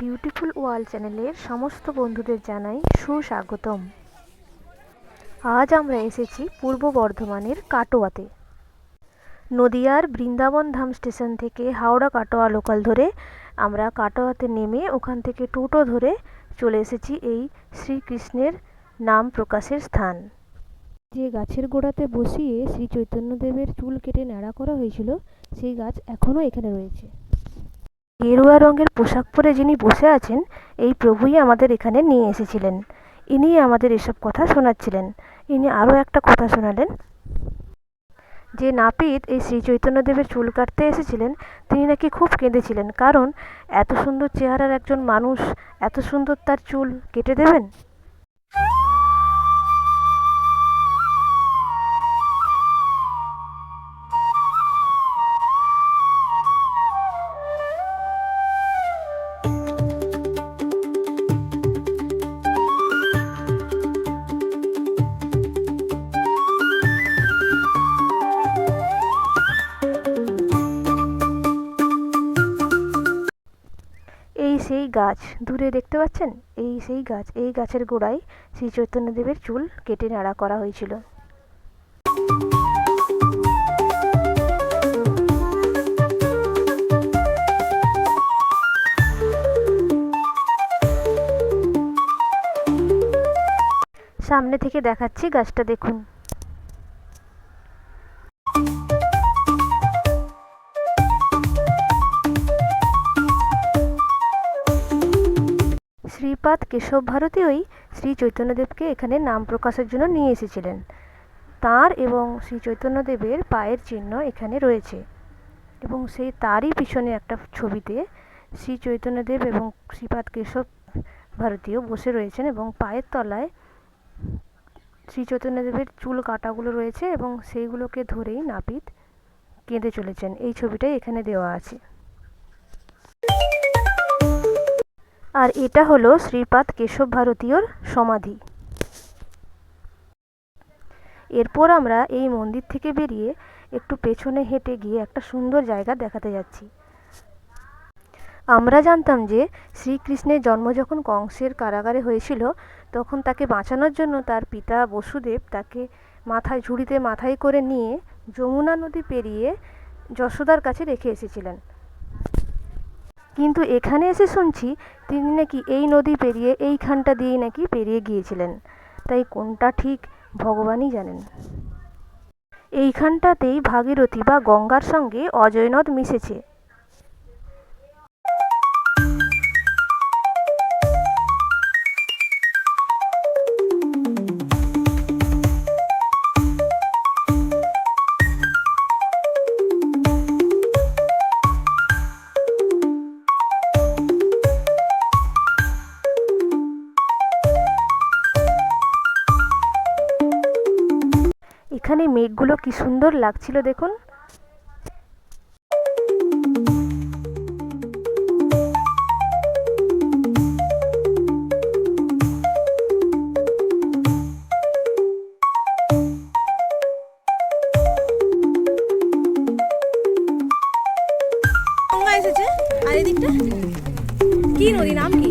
Beautiful world চ্যানেলের সমস্ত বন্ধুদের জানাই সুস্বাগতম। আজ আমরা এসেছি পূর্ব বর্ধমানের কাটোয়াতে। নদিয়ার বৃন্দাবন ধাম স্টেশন থেকে হাওড়া কাটোয়া লোকাল ধরে আমরা কাটোয়াতে নেমে ওখান থেকে টোটো ধরে চলে এসেছি এই শ্রীকৃষ্ণের নাম প্রকাশের স্থান। যে গাছের গোড়াতে বসিয়ে শ্রী চৈতন্যদেবের চুল কেটে ন্যাড়া করা হয়েছিল, সেই গাছ এখনও এখানে রয়েছে। গেরুয়া রঙের পোশাক পরে যিনি বসে আছেন, এই প্রভুই আমাদের এখানে নিয়ে এসেছিলেন। ইনি আমাদের এসব কথা শোনাচ্ছিলেন। ইনি আরও একটা কথা শোনালেন। যে নাপিত এই শ্রী চৈতন্যদেবের চুল কাটতে এসেছিলেন, তিনি নাকি খুব কেঁদেছিলেন। কারণ, এত সুন্দর চেহারার একজন মানুষ, এত সুন্দর তার চুল কেটে দেবেন? গাছ, দূরে দেখতে পাচ্ছেন? এই সেই গাছ, এই গাছের গোড়ায় শ্রী চৈতন্যদেবের চুল কেটে নাড়া করা হয়েছিল। সামনে থেকে দেখাচ্ছি গাছটা দেখুন। শ্রীপাদ কেশব ভারতীয়ই শ্রী চৈতন্যদেবকে এখানে নাম প্রকাশের জন্য নিয়ে এসেছিলেন। তার এবং শ্রী চৈতন্যদেবের পায়ের চিহ্ন এখানে রয়েছে এবং সেই তারই পিছনে একটা ছবিতে শ্রী চৈতন্যদেব এবং শ্রীপাদ কেশব ভারতীয় বসে রয়েছেন এবং পায়ের তলায় শ্রী চৈতন্যদেবের চুল কাটাগুলো রয়েছে এবং সেইগুলোকে ধরেই নাপিত কেঁদে চলেছেন। এই ছবিটাই এখানে দেওয়া আছে। আর এটা হলো শ্রীপাদ কেশব ভারতীয়র সমাধি। এরপর আমরা এই মন্দির থেকে বেরিয়ে একটু পেছনে হেঁটে গিয়ে একটা সুন্দর জায়গা দেখাতে যাচ্ছি। আমরা জানতাম যে শ্রীকৃষ্ণের জন্ম যখন কংসের কারাগারে হয়েছিল, তখন তাকে বাঁচানোর জন্য তার পিতা বসুদেব তাকে মাথায়, ঝুড়িতে মাথায় করে নিয়ে যমুনা নদী পেরিয়ে যশোদার কাছে রেখে এসেছিলেন। কিন্তু এখানে এসে শুনছি তিনি নাকি এই নদী পেরিয়ে এইখানটা দিয়েই নাকি পেরিয়ে গিয়েছিলেন। তাই কোনটা ঠিক ভগবানই জানেন। এইখানটাতেই ভাগীরথী বা গঙ্গার সঙ্গে অজয় নদ মিশেছে। এখানে মেঘগুলো কি সুন্দর লাগছিল দেখুন। এসেছে। আর এদিকটা? কি নদী? নাম কি?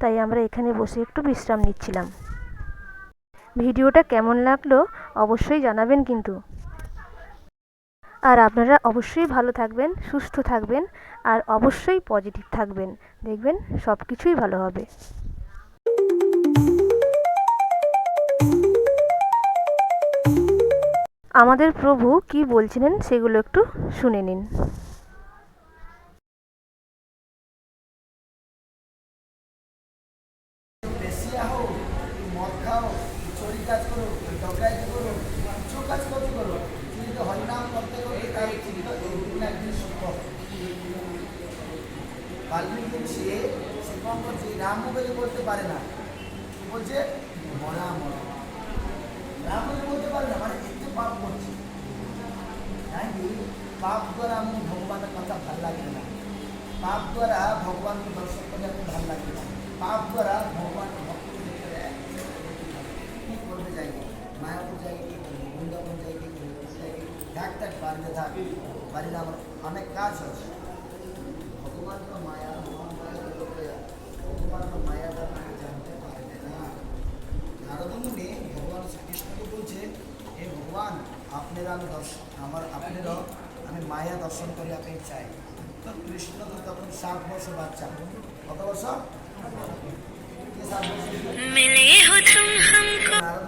তাই আমরা এখানে বসে একটু বিশ্রাম নিচ্ছিলাম। ভিডিওটা কেমন লাগল অবশ্যই জানাবেন কিন্তু। আর আপনারা অবশ্যই ভালো থাকবেন, সুস্থ থাকবেন, আর অবশ্যই পজিটিভ থাকবেন। দেখবেন সব কিছুই ভালো হবে। আমাদের প্রভু কি বলছিলেন সেগুলো একটু শুনে নিন। চাহো মদ খাও, চোরি কাজ করো ডকাইতি করো, কিছু কাজ করতে করো কিন্তু হরিনাম করতে করতে তার একদিন একদিন বাল্মীকি সে শিবঙ্কর যে রামকে বলতে পারে না বলছে? মরা মরা। রামকে বলতে পারে না মানে একটু পাপ করছে। পাপ দ্বারা আমি ভগবানের কথা ভালো লাগে না। পাপ দ্বারা ভগবানকে দর্শন করলে আমি ভালো লাগে না। পাপ দ্বারা ভগবান একটা বাড়িতে থাকি বাড়িতে আমার অনেক কাজ আছে। ভগবান আমি দর্শন আমার আপনারা আমি মায়া দর্শন করি আপনি চাই। তো কৃষ্ণ তো তখন সাত বছর বাচ্চা। কত বছর? নারদ